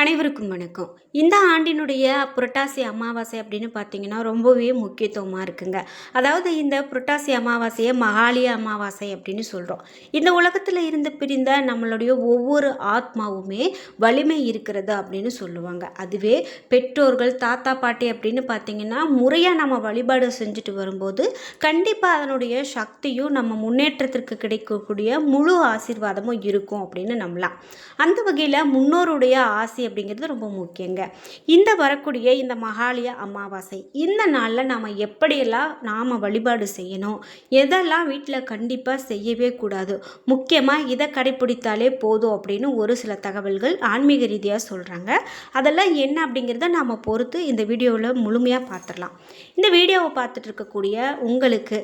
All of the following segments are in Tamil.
அனைவருக்கும் வணக்கம். இந்த ஆண்டினுடைய புரட்டாசி அமாவாசை அப்படின்னு பார்த்தீங்கன்னா ரொம்பவே முக்கியத்துவமாக இருக்குங்க. அதாவது இந்த புரட்டாசி அமாவாசையை மகாலிய அமாவாசை அப்படின்னு சொல்கிறோம் இந்த உலகத்தில் இருந்து பிரிந்த நம்மளுடைய ஒவ்வொரு ஆத்மாவுமே வலிமை இருக்கிறது அப்படின்னு சொல்லுவாங்க. அதுவே பெற்றோர்கள் தாத்தா பாட்டி அப்படின்னு பார்த்தீங்கன்னா முறையாக நம்ம வழிபாடு செஞ்சுட்டு வரும்போது கண்டிப்பாக அதனுடைய சக்தியும் நம்ம முன்னேற்றத்திற்கு கிடைக்கக்கூடிய முழு ஆசீர்வாதமும் இருக்கும் அப்படின்னு நம்பலாம். அந்த வகையில் முன்னோருடைய ஆசி அப்படிங்கிறது ரொம்ப முக்கியங்க. இந்த வரக்கூடிய இந்த மகாலய அமாவாசை இந்த நாளில் நாம் எப்படியெல்லாம் நாம் வழிபாடு செய்யணும்? எதெல்லாம் வீட்டில் கண்டிப்பாக செய்யவே கூடாது? முக்கியமாக இதை கடைப்பிடித்தாலே போதும் அப்படின்னு ஒரு சில தகவல்கள் ஆன்மீக ரீதியாக சொல்கிறாங்க அதெல்லாம் என்ன அப்படிங்கிறத நாம் பொறுத்து இந்த வீடியோவில் முழுமையாக பார்த்துடலாம் இந்த வீடியோவை பார்த்துட்டு இருக்கக்கூடிய உங்களுக்கு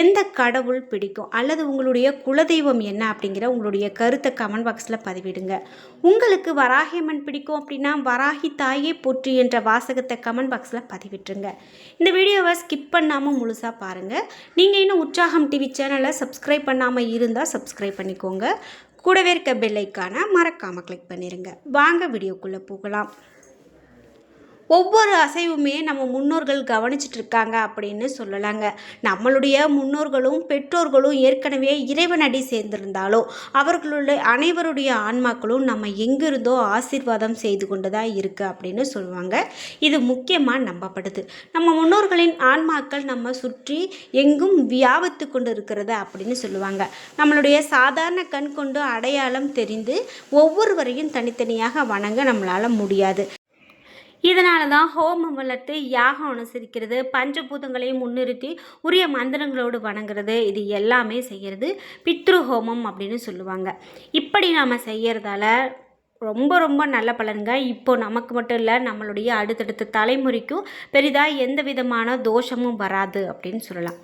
எந்த கடவுள் பிடிக்கும்? அல்லது உங்களுடைய குலதெய்வம் என்ன அப்படிங்கிற உங்களுடைய கருத்தை கமெண்ட் பாக்ஸில் பதிவிடுங்க. உங்களுக்கு வராகியம்மன் பிடிக்கும் அப்படின்னா வராகி தாயே போற்றி என்ற வாசகத்தை கமெண்ட் பாக்ஸில் பதிவிட்டுருங்க. இந்த வீடியோவை ஸ்கிப் பண்ணாமல் முழுசாக பாருங்கள் நீங்கள் இன்னும் உற்சாகம் டிவி சேனலை சப்ஸ்கிரைப் பண்ணாமல் இருந்தால் சப்ஸ்கிரைப் பண்ணிக்கோங்க. கூடவே இருக்க பெல்லைக்கான மறக்காமல் கிளிக் பண்ணிடுங்க வாங்க வீடியோக்குள்ளே போகலாம். ஒவ்வொரு அசைவுமே நம்ம முன்னோர்கள் கவனிச்சிட்டு இருக்காங்க அப்படின்னு சொல்லலாங்க. நம்மளுடைய முன்னோர்களும் பெற்றோர்களும் ஏற்கனவே இறைவனடி சேர்ந்திருந்தாலும் அவர்களுடைய அனைவருடைய ஆன்மாக்களும் நம்ம எங்கிருந்தோ ஆசீர்வாதம் செய்து கொண்டு தான் இருக்குது அப்படின்னு சொல்லுவாங்க. இது முக்கியமாக நம்பப்படுது. நம்ம முன்னோர்களின் ஆன்மாக்கள் நம்ம சுற்றி எங்கும் வியாபித்து கொண்டு இருக்கிறது அப்படின்னு சொல்லுவாங்க. நம்மளுடைய சாதாரண கண் கொண்டு அடையாளம் தெரிந்து ஒவ்வொருவரையும் தனித்தனியாக வணங்க நம்மளால் முடியாது. இதனால தான் ஹோமம் வளர்த்து யாகம் அனுசரிக்கிறது பஞ்சபூதங்களையும் முன்னிறுத்தி உரிய மந்திரங்களோடு வணங்குறது இது எல்லாமே செய்கிறது பித்ரு ஹோமம் அப்படின்னு சொல்லுவாங்க. இப்படி நாம் செய்கிறதால ரொம்ப ரொம்ப நல்ல பலனுங்க. இப்போ நமக்கு மட்டும் இல்லை நம்மளுடைய அடுத்தடுத்த தலைமுறைக்கும் பெரிதாக எந்த விதமான தோஷமும் வராது அப்படின்னு சொல்லலாம்.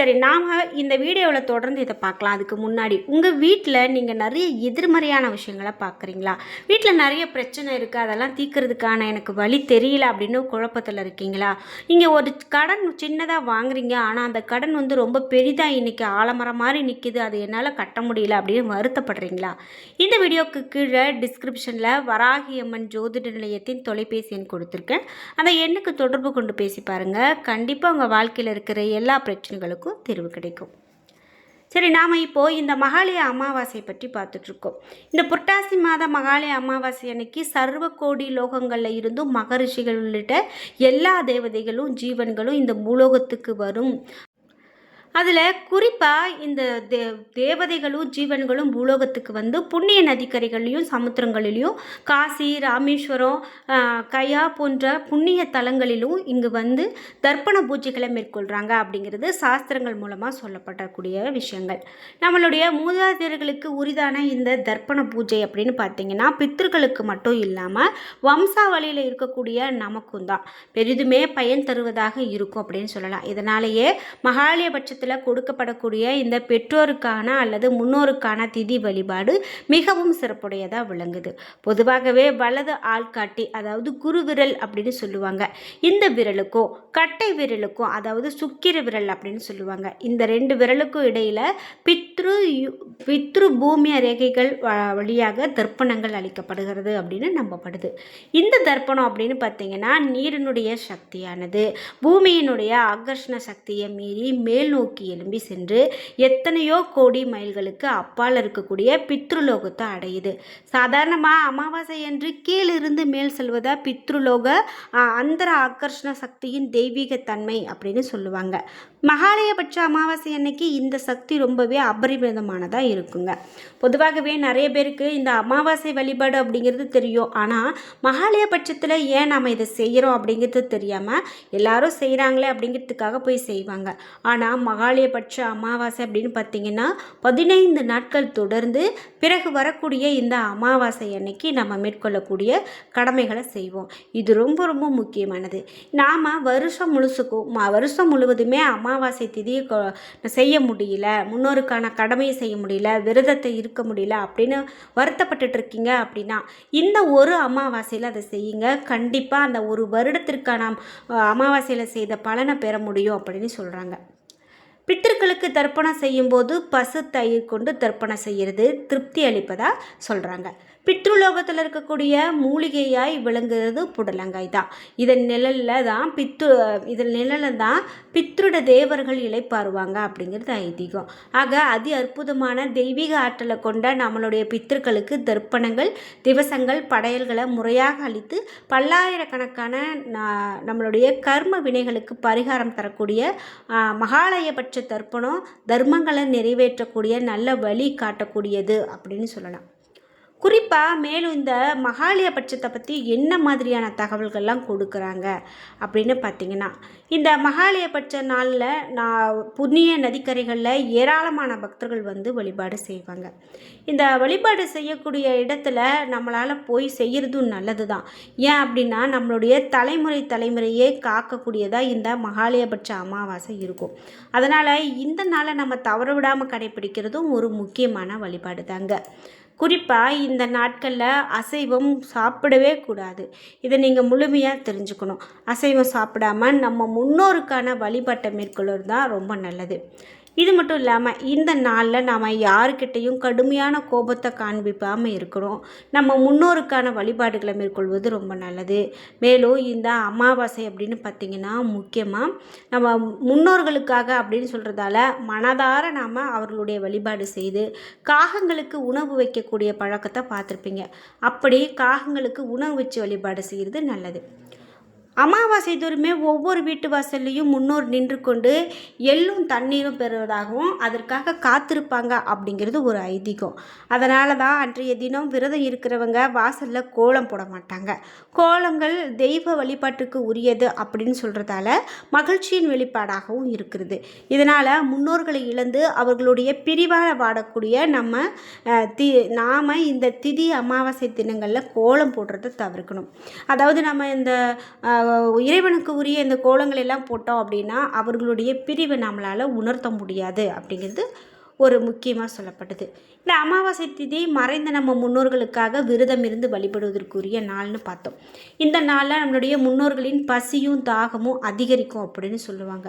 சரி நாம் இந்த வீடியோவில் தொடர்ந்து இதை பார்க்கலாம் அதுக்கு முன்னாடி உங்கள் வீட்டில் நீங்கள் நிறைய எதிர்மறையான விஷயங்களை பார்க்குறீங்களா வீட்டில் நிறைய பிரச்சனை இருக்குது அதெல்லாம் தீர்க்கறதுக்கான எனக்கு வழி தெரியல அப்படின்னு குழப்பத்தில் இருக்கீங்களா? நீங்கள் ஒரு கடன் சின்னதாக வாங்குறீங்க ஆனால் அந்த கடன் வந்து ரொம்ப பெரிதாக இன்றைக்கி ஆலமரம் மாதிரி நிற்கிது அது என்னால் கட்ட முடியல அப்படின்னு வருத்தப்படுறீங்களா? இந்த வீடியோக்கு கீழே டிஸ்கிரிப்ஷனில் வராகி அம்மன் ஜோதிட நிலையத்தின் தொலைபேசி எண் கொடுத்துருக்கேன். அந்த எண்ணுக்கு தொடர்பு கொண்டு பேசி பாருங்கள் கண்டிப்பாக உங்கள் வாழ்க்கையில் இருக்கிற எல்லா பிரச்சனைகளுக்கும் தீர்வு கிடைக்கும். சரி நாம் இப்போது இந்த மகாலய அமாவாசை பற்றி பார்த்துட்ருக்கோம். இந்த புரட்டாசி மாத மகாலய அமாவாசை அன்னைக்கு சர்வ கோடி லோகங்களில் இருந்தும் மகரிஷிகள் உள்ளிட்ட எல்லா தேவதைகளும் ஜீவன்களும் இந்த பூலோகத்துக்கு வரும். அதில் குறிப்பாக இந்த தே தேவதைகளும் ஜீவன்களும் பூலோகத்துக்கு வந்து புண்ணிய நதிக்கரைகள்லையும் சமுத்திரங்களிலையும் காசி ராமேஸ்வரம் கயா போன்ற புண்ணிய தலங்களிலும் இங்கு வந்து தர்ப்பண பூஜைகளை மேற்கொள்கிறாங்க அப்படிங்கிறது சாஸ்திரங்கள் மூலமாக சொல்லப்படக்கூடிய விஷயங்கள். நம்மளுடைய மூதாதையர்களுக்கு உரிதான இந்த தர்ப்பண பூஜை அப்படின்னு பார்த்தீங்கன்னா பித்தர்களுக்கு மட்டும் இல்லாமல் வம்சாவளியில் இருக்கக்கூடிய நமக்கும் தான். பெரிதுமே பயன் தருவதாக இருக்கும் அப்படின்னு சொல்லலாம். இதனாலேயே மகாலயபட்ச வருஷத்தில் கொடுக்கப்படக்கூடிய இந்த பெற்றோருக்கான அல்லது முன்னோருக்கான திதி வழிபாடு மிகவும் சிறப்புடையதாக விளங்குது. பொதுவாகவே வலது ஆள்காட்டி அதாவது குரு விரல் அப்படின்னு சொல்லுவாங்க. இந்த விரலுக்கும் கட்டை விரலுக்கும் அதாவது சுக்கிர விரல் அப்படின்னு சொல்லுவாங்க. இந்த ரெண்டு விரலுக்கும் இடையில் பித்ரு பித்ரு பூமிய ரேகைகள் வழியாக தர்ப்பணங்கள் அளிக்கப்படுகிறது அப்படின்னு நம்பப்படுது. இந்த தர்ப்பணம் அப்படின்னு பார்த்தீங்கன்னா நீரினுடைய சக்தியானது. பூமியினுடைய ஆகர்ஷண சக்தியை மீறி மேல் நோக்கி நோக்கி எழும்பி சென்று எத்தனையோ கோடி மைல்களுக்கு அப்பால் இருக்கக்கூடிய பித்ருலோகத்தை அடையுது. சாதாரணமாக அமாவாசை என்று கீழிருந்து மேல் செல்வதா பித்ருலோக அந்தர ஆக்கர்ஷண சக்தியின் தெய்வீக தன்மை அப்படின்னு சொல்லுவாங்க. மகாலயபட்ச அமாவாசை அன்னைக்கு இந்த சக்தி ரொம்பவே அபரிமிதமானதாக இருக்குங்க. பொதுவாகவே நிறைய பேருக்கு இந்த அமாவாசை வழிபாடு அப்படிங்கிறது தெரியும். ஆனால் மகாலயபட்சத்தில் ஏன் நம்ம இதை செய்கிறோம் அப்படிங்கிறது தெரியாமல் எல்லாரும் செய்கிறாங்களே அப்படிங்கிறதுக்காக போய் செய்வாங்க. ஆனால் மகாலயபட்ச அமாவாசை அப்படின்னு பார்த்தீங்கன்னா பதினைந்து நாட்கள் தொடர்ந்து பிறகு வரக்கூடிய இந்த அமாவாசை அன்னைக்கு நம்ம மேற்கொள்ளக்கூடிய கடமைகளை செய்வோம். இது ரொம்ப ரொம்ப முக்கியமானது. நாம் வருஷம் முழுசுக்கும் வருஷம் முழுவதுமே அமாவாசை திதியை செய்ய முடியல முன்னோருக்கான கடமையை செய்ய முடியல விரதத்தை இருக்க முடியல அப்படின்னு வருத்தப்பட்டுட்டு இருக்கீங்க அப்படின்னா இந்த ஒரு அமாவாசையில் அதை செய்யுங்க. கண்டிப்பாக அந்த ஒரு வருடத்திற்கான அமாவாசையில் செய்த பலனை பெற முடியும் அப்படின்னு சொல்கிறாங்க பித்திருக்களுக்கு தர்ப்பணம் செய்யும்போது பசு தயிர் கொண்டு தர்ப்பணம் செய்கிறது திருப்தி அளிப்பதாக சொல்கிறாங்க பித்ருலோகத்தில் இருக்கக்கூடிய மூலிகையாய் விளங்குறது புடலங்காய் தான் இதன் நிழலில் தான் பித்து இதன் நிழலில் தான் பித்ருட தேவர்கள் இழைப்பாருவாங்க அப்படிங்கிறது ஐதீகம். ஆக அதி அற்புதமான தெய்வீக ஆற்றலை கொண்ட நம்மளுடைய பித்திருக்களுக்கு தர்ப்பணங்கள் திவசங்கள் படையல்களை முறையாக அளித்து பல்லாயிரக்கணக்கான நம்மளுடைய கர்ம வினைகளுக்கு பரிகாரம் தரக்கூடிய மகாலயபட்ச தர்ப்பணம் தர்மங்களை நிறைவேற்றக்கூடிய நல்ல வழி காட்டக்கூடியது அப்படின்னு சொல்லலாம். குறிப்பாக மேலும் இந்த மகாலய பட்சத்தை பற்றி என்ன மாதிரியான தகவல்கள்லாம் கொடுக்குறாங்க அப்படின்னு பார்த்தீங்கன்னா இந்த மகாலய பட்ச நாளில் நான் புண்ணிய நதிக்கரைகளில் ஏராளமான பக்தர்கள் வந்து வழிபாடு செய்வாங்க. இந்த வழிபாடு செய்யக்கூடிய இடத்துல நம்மளால் போய் செய்கிறதும் நல்லது தான் ஏன் அப்படின்னா நம்மளுடைய தலைமுறை தலைமுறையே காக்கக்கூடியதாக இந்த மகாலயபட்ச அமாவாசை இருக்கும். அதனால் இந்த நாளை நம்ம தவற விடாமல் கடைபிடிக்கிறதும் ஒரு முக்கியமான வழிபாடு தாங்க குறிப்பாக இந்த நாட்களில் அசைவம் சாப்பிடவே கூடாது. இதை நீங்கள் முழுமையாக தெரிஞ்சுக்கணும். அசைவம் சாப்பிடாம நம்ம முன்னோருக்கான வழிபாட்டை மேற்கொள்வது தான் ரொம்ப நல்லது. இது மட்டும் இல்லாமல் இந்த நாளில் நாம் யாருக்கிட்டேயும் கடுமையான கோபத்தை காண்பிப்பாமல் இருக்கிறோம். நம்ம முன்னோருக்கான வழிபாடுகளை மேற்கொள்வது ரொம்ப நல்லது. மேலும் இந்த அமாவாசை அப்படின்னு பார்த்திங்கன்னா முக்கியமாக நம்ம முன்னோர்களுக்காக அப்படின்னு சொல்கிறதால மனதார நாம் அவர்களுடைய வழிபாடு செய்து காகங்களுக்கு உணவு வைக்கக்கூடிய பழக்கத்தை பார்த்துருப்பீங்க. அப்படி காகங்களுக்கு உணவு வச்சு வழிபாடு செய்கிறது நல்லது. அமாவாசை தோறுமே ஒவ்வொரு வீட்டு வாசல்லையும் முன்னோர் நின்று கொண்டு எள்ளும் தண்ணீரும் பெறுவதாகவும் அதற்காக காத்திருப்பாங்க அப்படிங்கிறது ஒரு ஐதீகம். அதனால தான் அன்றைய தினம் விரதம் இருக்கிறவங்க வாசலில் கோலம் போட மாட்டாங்க. கோலங்கள் தெய்வ வழிபாட்டுக்கு உரியது அப்படின்னு சொல்கிறதால மகிழ்ச்சியின் வெளிப்பாடாகவும் இருக்கிறது. இதனால் முன்னோர்களை இழந்து அவர்களுடைய பிரிவாக வாடக்கூடிய நம்ம தி நாம் இந்த திதி அமாவாசை தினங்களில் கோலம் போடுறதை தவிர்க்கணும். அதாவது நம்ம இந்த இறைவனுக்கு உரிய இந்த கோலங்கள் எல்லாம் போட்டோம் அப்படின்னா அவர்களுடைய பிரிவை நம்மளால் உணர்த்த முடியாது அப்படிங்கிறது ஒரு முக்கியமாக சொல்லப்பட்டது. இந்த அமாவாசை திதி மறைந்த நம்ம முன்னோர்களுக்காக விரதம் இருந்து வழிபடுவதற்குரிய நாள்னு பார்த்தோம். இந்த நாளில் நம்மளுடைய முன்னோர்களின் பசியும் தாகமும் அதிகரிக்கும் அப்படின்னு சொல்லுவாங்க.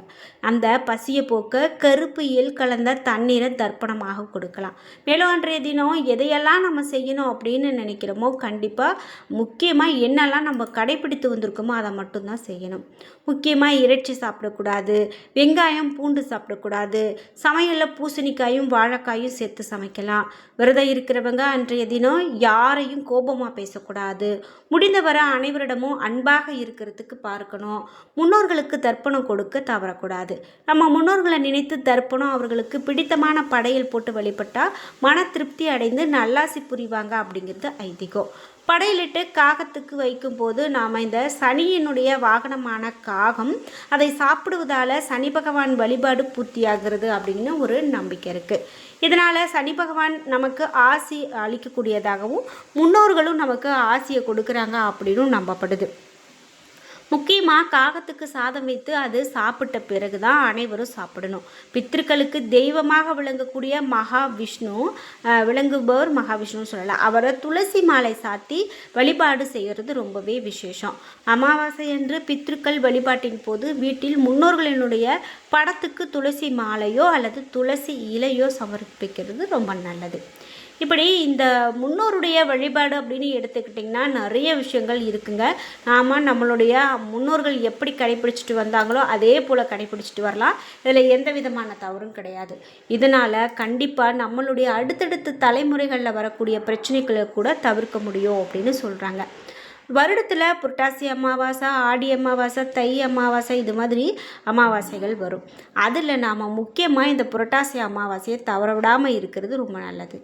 அந்த பசியை போக்க கருப்பு இயல் கலந்த தண்ணீரை தர்ப்பணமாக கொடுக்கலாம். மேலும் அன்றைய தினம் எதையெல்லாம் நம்ம செய்யணும் அப்படின்னு நினைக்கிறோமோ கண்டிப்பாக முக்கியமாக என்னெல்லாம் நம்ம கடைபிடித்து வந்திருக்கோமோ அதை மட்டும்தான் செய்யணும். முக்கியமாக இறைச்சி சாப்பிடக்கூடாது வெங்காயம் பூண்டு சாப்பிடக்கூடாது சமையலில் பூசணிக்காயும் வாழைக்காயும் சேர்த்து சமைக்கலாம். விரதம் இருக்கிறவங்க அன்றைய தினம் யாரையும் கோபமாக பேசக்கூடாது. முடிந்தவரை அனைவரிடமும் அன்பாக இருக்கிறதுக்கு பார்க்கணும். முன்னோர்களுக்கு தர்ப்பணம் கொடுக்க தவறக்கூடாது. நம்ம முன்னோர்களை நினைத்து தர்ப்பணம் அவர்களுக்கு பிடித்தமான படையல் போட்டு வழிபட்டால் மன திருப்தி அடைந்து நல்லாசி புரிவாங்க அப்படிங்கிறது ஐதீகம். படையிலிட்டு காகத்துக்கு வைக்கும்போது நாம் இந்த சனியினுடைய வாகனமான காகம் அதை சாப்பிடுவதால் சனி பகவான் வழிபாடு பூர்த்தியாகிறது அப்படின்னு ஒரு நம்பிக்கை இருக்குது இதனால் சனி பகவான் நமக்கு ஆசி அளிக்கக்கூடியதாகவும் முன்னோர்களும் நமக்கு ஆசியை கொடுக்குறாங்க அப்படின்னு நம்பப்படுது. முக்கியமாக காகத்துக்கு சாதம் வைத்து அது சாப்பிட்ட பிறகு தான் அனைவரும் சாப்பிடணும். பித்திருக்களுக்கு தெய்வமாக விளங்கக்கூடிய மகாவிஷ்ணு விளங்குபவர் மகாவிஷ்ணுன்னு சொல்லலாம். அவரை துளசி மாலை சாத்தி வழிபாடு செய்கிறது ரொம்பவே விசேஷம். அமாவாசை என்று பித்திருக்கள் வழிபாட்டின் போது வீட்டில் முன்னோர்களினுடைய படத்துக்கு துளசி மாலையோ அல்லது துளசி இலையோ சமர்ப்பிக்கிறது ரொம்ப நல்லது. இப்படி இந்த முன்னோருடைய வழிபாடு அப்படின்னு எடுத்துக்கிட்டிங்கன்னா நிறைய விஷயங்கள் இருக்குங்க. நாம் நம்மளுடைய முன்னோர்கள் எப்படி கடைப்பிடிச்சிட்டு வந்தாங்களோ அதே போல் கடைப்பிடிச்சிட்டு வரலாம். இதில் எந்த விதமான தவறும் கிடையாது. இதனால் கண்டிப்பாக நம்மளுடைய அடுத்தடுத்த தலைமுறைகளில் வரக்கூடிய பிரச்சனைகளை கூட தவிர்க்க முடியும் அப்படின்னு சொல்கிறாங்க வருடத்தில் புரட்டாசி அமாவாசை ஆடி அமாவாசை தை அமாவாசை இது மாதிரி அமாவாசைகள் வரும். அதில் நாம் முக்கியமாக இந்த புரட்டாசி அமாவாசையை தவற விடாமல் இருக்கிறது ரொம்ப நல்லது.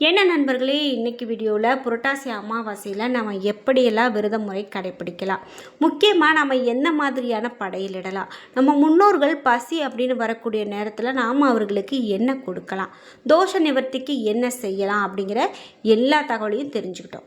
என்ன நண்பர்களே இன்றைக்கி வீடியோவில் புரட்டாசி அமாவாசையில் நம்ம எப்படியெல்லாம் விரத முறை கடைப்பிடிக்கலாம்? முக்கியமாக நம்ம என்ன மாதிரியான படையிலிடலாம் நம்ம முன்னோர்கள் பசி அப்படின்னு வரக்கூடிய நேரத்தில் நாம் அவர்களுக்கு என்ன கொடுக்கலாம்? தோஷ நிவர்த்திக்கு என்ன செய்யலாம் அப்படிங்கிற எல்லா தகவலையும் தெரிஞ்சுக்கிட்டோம்.